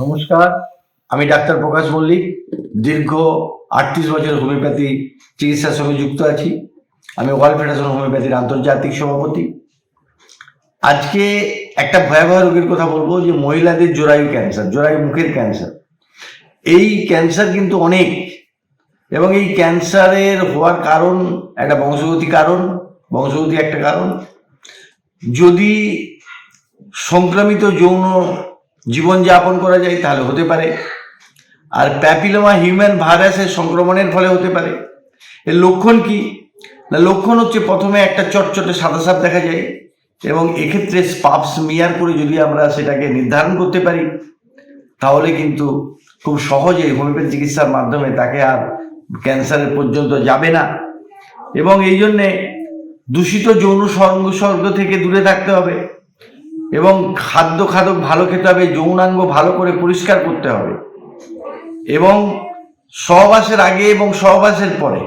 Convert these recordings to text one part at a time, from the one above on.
নমস্কার, আমি ডাক্তার প্রকাশ মল্লিক, দীর্ঘ আটত্রিশ বছর হোমিওপ্যাথি চিকিৎসার সঙ্গে যুক্ত আছি। আমি ওয়ার্ল্ড ফেডারেশন হোমিওপ্যাথির আন্তর্জাতিক সভাপতি। আজকে একটা ভয়াবহ রোগের কথা বলব যে মহিলাদের জোরায়ু ক্যান্সার, জোরায়ু মুখের ক্যান্সার। এই ক্যান্সার কিন্তু অনেক এবং এই ক্যান্সারের হওয়ার কারণ একটা বংশগতি কারণ, বংশগতি একটা কারণ। যদি সংক্রামিত যৌন জীবনযাপন করা যায়, তাহলে হতে পারে। আর প্যাপিলোমা হিউম্যান ভাইরাসের সংক্রমণের ফলে হতে পারে। এর লক্ষণ কি? না, লক্ষণ হচ্ছে প্রথমে একটা চটচটে সাদা সাপ দেখা যায় এবং এক্ষেত্রে স্পাপস মিয়ার করে যদি আমরা সেটাকে নির্ধারণ করতে পারি, তাহলে কিন্তু খুব সহজেই হোমিওপ্যাথি চিকিৎসার মাধ্যমে তাকে আর ক্যান্সারের পর্যন্ত যাবে না। এবং এই জন্যে দূষিত যৌন সংসর্গ থেকে দূরে থাকতে হবে। এবং খাদ্য খাদক ভালো খেতে হবে যৌনাঙ্গ ভালো করে পরিষ্কার করতে হবে। এবং সহবাসের আগে এবং সহবাসের পরে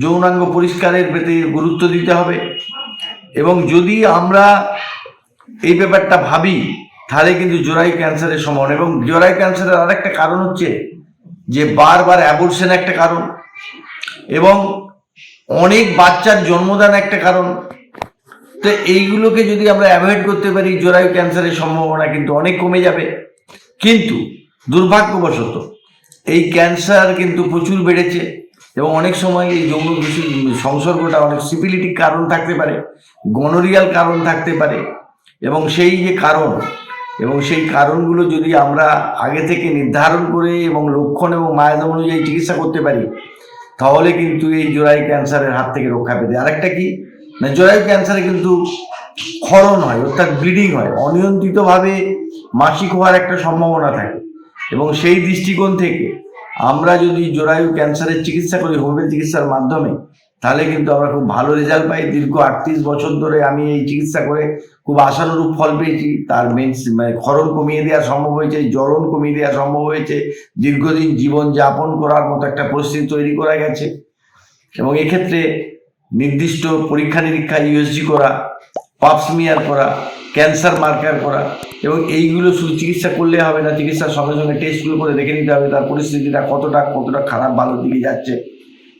যৌনাঙ্গ পরিষ্কারের প্রতি গুরুত্ব দিতে হবে। এবং যদি আমরা এই ব্যাপারটা ভাবি, তাহলে কিন্তু জোড়াই ক্যান্সারের সমান। এবং জোড়াই ক্যান্সারের আরেকটা কারণ হচ্ছে যে বারবার অ্যাবর্শন একটা কারণ। এবং অনেক বাচ্চার জন্মদান একটা কারণ। তো এইগুলোকে যদি আমরা অ্যাভয়েড করতে পারি, জরায়ু ক্যান্সারের সম্ভাবনা কিন্তু অনেক কমে যাবে। কিন্তু দুর্ভাগ্যবশত এই ক্যান্সার কিন্তু প্রচুর বেড়েছে এবং অনেক সময় এই যৌন সংসর্গটা অনেক সিপিলিটিক কারণ থাকতে পারে গনোরিয়াল কারণ থাকতে পারে এবং সেই যে কারণ এবং সেই কারণগুলো যদি আমরা আগে থেকে নির্ধারণ করে এবং লক্ষণ এবং মায়াদম অনুযায়ী চিকিৎসা করতে পারি, তাহলে কিন্তু এই জোড়াই ক্যান্সারের হাত থেকে রক্ষা পেতে। আরেকটা কি? না জরায়ু ক্যান্সারে কিন্তু ক্ষরণ হয়, অর্থাৎ ব্লিডিং হয়। অনিয়ন্ত্রিতভাবে মাসিক হওয়ার একটা সম্ভাবনা থাকে। এবং সেই দৃষ্টিকোণ থেকে আমরা যদি জরায়ু ক্যান্সারের চিকিৎসা করি, হোমিওপ্যাথি চিকিৎসার মাধ্যমে, তাহলে কিন্তু আমরা খুব ভালো রেজাল্ট পাই। দীর্ঘ আটত্রিশ বছর ধরে আমি এই চিকিৎসা করে খুব আশানুরূপ ফল পেয়েছি। তার মেন মানে ক্ষরণ কমিয়ে দেওয়া সম্ভব হয়েছে জ্বলন কমিয়ে দেওয়া সম্ভব হয়েছে। দীর্ঘদিন জীবন যাপন করার মতো একটা পরিস্থিতি তৈরি করা গেছে। এবং এক্ষেত্রে নির্দিষ্ট পরীক্ষা নিরীক্ষা ইউএসজি করা পাপসমিয়ার করা ক্যান্সার মার্কার করা এবং এইগুলো শুধু চিকিৎসা করলে হবে না, চিকিৎসার সঙ্গে সঙ্গে টেস্টগুলো করে দেখে নিতে হবে, তার পরিস্থিতিটা কতটা কতটা খারাপ ভালো দিকে যাচ্ছে।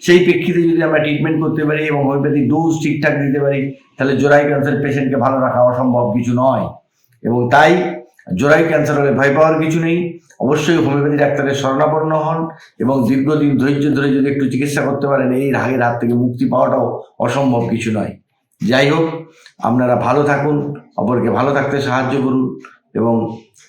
সেই প্রেক্ষিতে যদি আমরা ট্রিটমেন্ট করতে পারি এবং হোমিওপ্যাথি ডোজ ঠিকঠাক দিতে পারি, তাহলে জোড়াই ক্যান্সার পেশেন্টকে ভালো রাখা অসম্ভব কিছু নয়। এবং তাই জোড়াই ক্যান্সার হলে ভয় পাওয়ার কিছু নেই। অবশ্যই হোমিওপ্যাথি ডাক্তারের শরণাপন্ন হন এবং দীর্ঘদিন ধৈর্য ধরে যদি একটু চিকিৎসা করতে পারেন, এই রাগের হাত থেকে মুক্তি পাওয়াটাও অসম্ভব কিছু নয়। যাই হোক, আপনারা ভালো থাকুন, অপরকে ভালো থাকতে সাহায্য করুন। এবং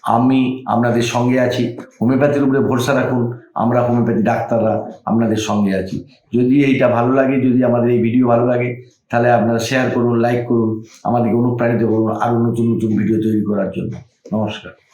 আমি আপনাদের সঙ্গে আছি। হোমিওপ্যাথির উপরে ভরসা রাখুন, আমরা হোমিওপ্যাথি ডাক্তাররা আপনাদের সঙ্গে আছি। যদি এইটা ভালো লাগে, যদি আমাদের এই ভিডিও ভালো লাগে, তাহলে আপনারা শেয়ার করুন লাইক করুন, আমাদেরকে অনুপ্রাণিত করুন আরও নতুন নতুন ভিডিও তৈরি করার জন্য। নমস্কার।